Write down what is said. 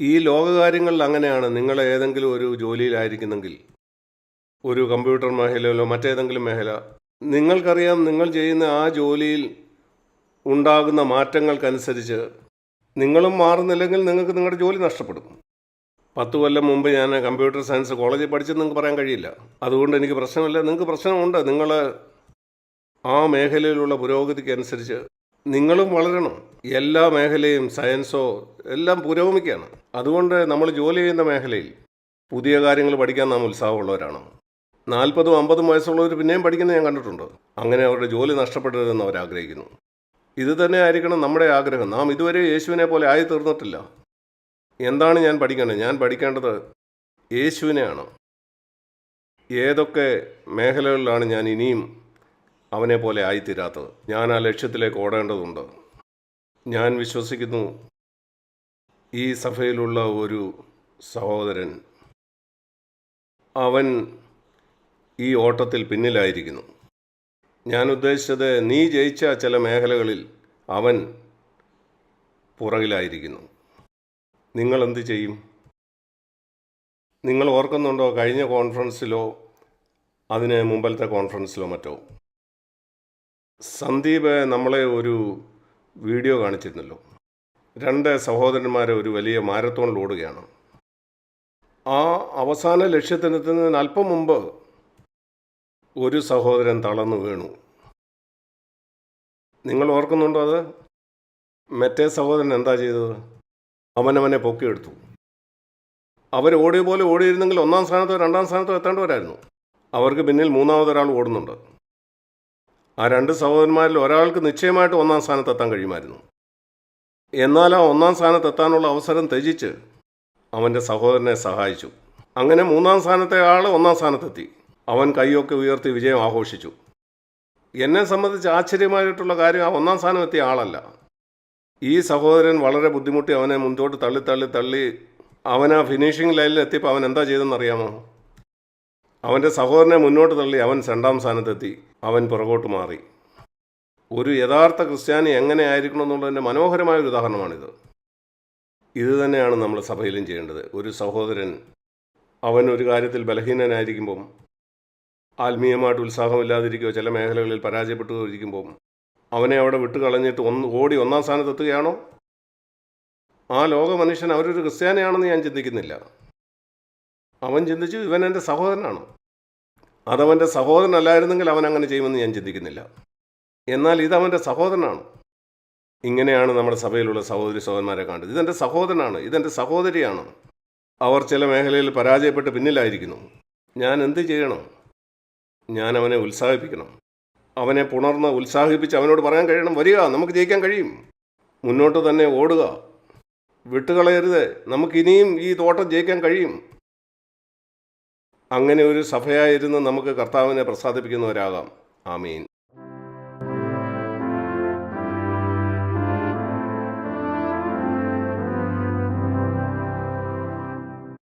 ഈ ലോകകാര്യങ്ങളിൽ അങ്ങനെയാണ്. നിങ്ങൾ ഏതെങ്കിലും ഒരു ജോലിയിലായിരിക്കുന്നെങ്കിൽ ഒരു കമ്പ്യൂട്ടർ മേഖലയിലോ മറ്റേതെങ്കിലും മേഖല നിങ്ങൾക്കറിയാം നിങ്ങൾ ചെയ്യുന്ന ആ ജോലിയിൽ ഉണ്ടാകുന്ന മാറ്റങ്ങൾക്കനുസരിച്ച് നിങ്ങളും മാറുന്നില്ലെങ്കിൽ നിങ്ങൾക്ക് നിങ്ങളുടെ ജോലി നഷ്ടപ്പെടും. പത്ത് കൊല്ലം മുമ്പ് ഞാൻ കമ്പ്യൂട്ടർ സയൻസ് കോളേജിൽ പഠിച്ചെന്ന് നിങ്ങൾക്ക് പറയാൻ കഴിയില്ല. അതുകൊണ്ട് എനിക്ക് പ്രശ്നമില്ല. നിങ്ങൾക്ക് പ്രശ്നമുണ്ട്. നിങ്ങൾ ആ മേഖലയിലുള്ള പുരോഗതിക്കനുസരിച്ച് നിങ്ങളും വളരണം. എല്ലാ മേഖലയും സയൻസോ എല്ലാം പുരോഗമിക്കുകയാണ്. അതുകൊണ്ട് നമ്മൾ ജോലി ചെയ്യുന്ന മേഖലയിൽ പുതിയ കാര്യങ്ങൾ പഠിക്കാൻ നാം ഉത്സാഹമുള്ളവരാണ്. നാൽപ്പതും അമ്പതും വയസ്സുള്ളവർ പിന്നെയും പഠിക്കുന്നത് ഞാൻ കണ്ടിട്ടുണ്ട്. അങ്ങനെ അവരുടെ ജോലി നഷ്ടപ്പെടരുതെന്ന് അവർ ആഗ്രഹിക്കുന്നു. ഇത് തന്നെ ആയിരിക്കണം നമ്മുടെ ആഗ്രഹം. നാം ഇതുവരെ യേശുവിനെ പോലെ ആയി തീർന്നിട്ടില്ല. എന്താണ് ഞാൻ പഠിക്കേണ്ടത്? ഞാൻ പഠിക്കേണ്ടത് യേശുവിനെയാണ്. ഏതൊക്കെ മേഖലകളിലാണ് ഞാൻ ഇനിയും അവനെ പോലെ ആയിത്തീരാത്തത്? ഞാൻ ആ ലക്ഷ്യത്തിലേക്ക് ഓടേണ്ടതുണ്ട്. ഞാൻ വിശ്വസിക്കുന്നു. ഈ സഭയിലുള്ള ഒരു സഹോദരൻ അവൻ ഈ ഓട്ടത്തിൽ പിന്നിലായിരിക്കുന്നു. ഞാൻ ഉദ്ദേശിച്ചത് നീ ജയിച്ച ചില മേഖലകളിൽ അവൻ പുറകിലായിരിക്കുന്നു. നിങ്ങൾ എന്ത് ചെയ്യും? നിങ്ങൾ ഓർക്കുന്നുണ്ടോ കഴിഞ്ഞ കോൺഫറൻസിലോ അതിന് മുമ്പലത്തെ കോൺഫറൻസിലോ മറ്റോ? സന്ദീപ് നമ്മളെ ഒരു വീഡിയോ കാണിച്ചിരുന്നല്ലോ. രണ്ട് സഹോദരന്മാരെ ഒരു വലിയ മാരത്തോണിൽ ഓടുകയാണ്. ആ അവസാന ലക്ഷ്യത്തിനെത്തുന്നതിന് അല്പം മുമ്പ് ഒരു സഹോദരൻ തളർന്നു വീണു. നിങ്ങൾ ഓർക്കുന്നുണ്ടോ അത്? മറ്റേ സഹോദരൻ എന്താ ചെയ്തത്? അവനവനെ പൊക്കിയെടുത്തു. അവർ ഓടിയ പോലെ ഓടിയിരുന്നെങ്കിൽ ഒന്നാം സ്ഥാനത്തോ രണ്ടാം സ്ഥാനത്തോ എത്തേണ്ടവരായിരുന്നു. അവർക്ക് പിന്നിൽ മൂന്നാമതൊരാൾ ഓടുന്നുണ്ട്. ആ രണ്ട് സഹോദരന്മാരിൽ ഒരാൾക്ക് നിശ്ചയമായിട്ട് ഒന്നാം സ്ഥാനത്ത് എത്താൻ കഴിയുമായിരുന്നു. എന്നാൽ ആ ഒന്നാം സ്ഥാനത്ത് എത്താനുള്ള അവസരം ത്യജിച്ച് അവന്റെ സഹോദരനെ സഹായിച്ചു. അങ്ങനെ മൂന്നാം സ്ഥാനത്തെ ആൾ ഒന്നാം സ്ഥാനത്തെത്തി. അവൻ കൈയൊക്കെ ഉയർത്തി വിജയം ആഘോഷിച്ചു. എന്നെ സംബന്ധിച്ച് ആശ്ചര്യമായിട്ടുള്ള കാര്യം ആ ഒന്നാം സ്ഥാനം എത്തിയ ആളല്ല. ഈ സഹോദരൻ വളരെ ബുദ്ധിമുട്ടി അവനെ മുൻപോട്ട് തള്ളി തള്ളി തള്ളി അവൻ ആ ഫിനിഷിംഗ് ലൈനിൽ എത്തിയപ്പോൾ അവൻ എന്താ ചെയ്തെന്ന് അറിയാമോ? അവന്റെ സഹോദരനെ മുന്നോട്ട് തള്ളി അവൻ രണ്ടാം സ്ഥാനത്തെത്തി. അവൻ പുറകോട്ട് മാറി. ഒരു യഥാർത്ഥ ക്രിസ്ത്യാനി എങ്ങനെ ആയിരിക്കണം എന്നുള്ളതിന്റെ മനോഹരമായ ഒരു ഉദാഹരണമാണിത്. ഇത് തന്നെയാണ് നമ്മൾ സഭയിലും ചെയ്യേണ്ടത്. ഒരു സഹോദരൻ അവൻ ഒരു കാര്യത്തിൽ ബലഹീനനായിരിക്കുമ്പം ആത്മീയമായിട്ട് ഉത്സാഹമില്ലാതിരിക്കുകയോ ചില മേഖലകളിൽ പരാജയപ്പെട്ടു ഇരിക്കുമ്പം അവനെ അവിടെ വിട്ട് കളഞ്ഞിട്ട് ഒന്ന് ഓടി ഒന്നാം സ്ഥാനത്തെത്തുകയാണോ ആ ലോക മനുഷ്യൻ അവരൊരു ക്രിസ്ത്യാനിയാണെന്ന് ഞാൻ ചിന്തിക്കുന്നില്ല. അവൻ ചിന്തിച്ചു ഇവൻ എന്റെ സഹോദരനാണ്. അതവന്റെ സഹോദരനല്ലായിരുന്നെങ്കിൽ അവൻ അങ്ങനെ ചെയ്യുമെന്ന് ഞാൻ ചിന്തിക്കുന്നില്ല. എന്നാൽ ഇതവന്റെ സഹോദരനാണ്. ഇങ്ങനെയാണ് നമ്മുടെ സഭയിലുള്ള സഹോദരി സഹോദരന്മാരെ കണ്ടത് ഇതെന്റെ സഹോദരനാണ്. ഇതെന്റെ സഹോദരിയാണ്. അവർ ചില മേഖലയിൽ പരാജയപ്പെട്ട് പിന്നിലായിരിക്കുന്നു. ഞാൻ എന്ത് ചെയ്യണം? ഞാൻ അവനെ ഉത്സാഹിപ്പിക്കണം. അവനെ പുണർന്ന് ഉത്സാഹിപ്പിച്ച് അവനോട് പറയാൻ കഴിയണം. വരിക നമുക്ക് ജയിക്കാൻ കഴിയും. മുന്നോട്ട് തന്നെ ഓടുക. വിട്ടുകളയരുത്. നമുക്കിനിയും ഈ തോട്ടം ജയിക്കാൻ കഴിയും. അങ്ങനെ ഒരു സഭയായിരുന്ന് നമുക്ക് കർത്താവിനെ പ്രസാദിപ്പിക്കുന്നവരാകാം. ആമീൻ.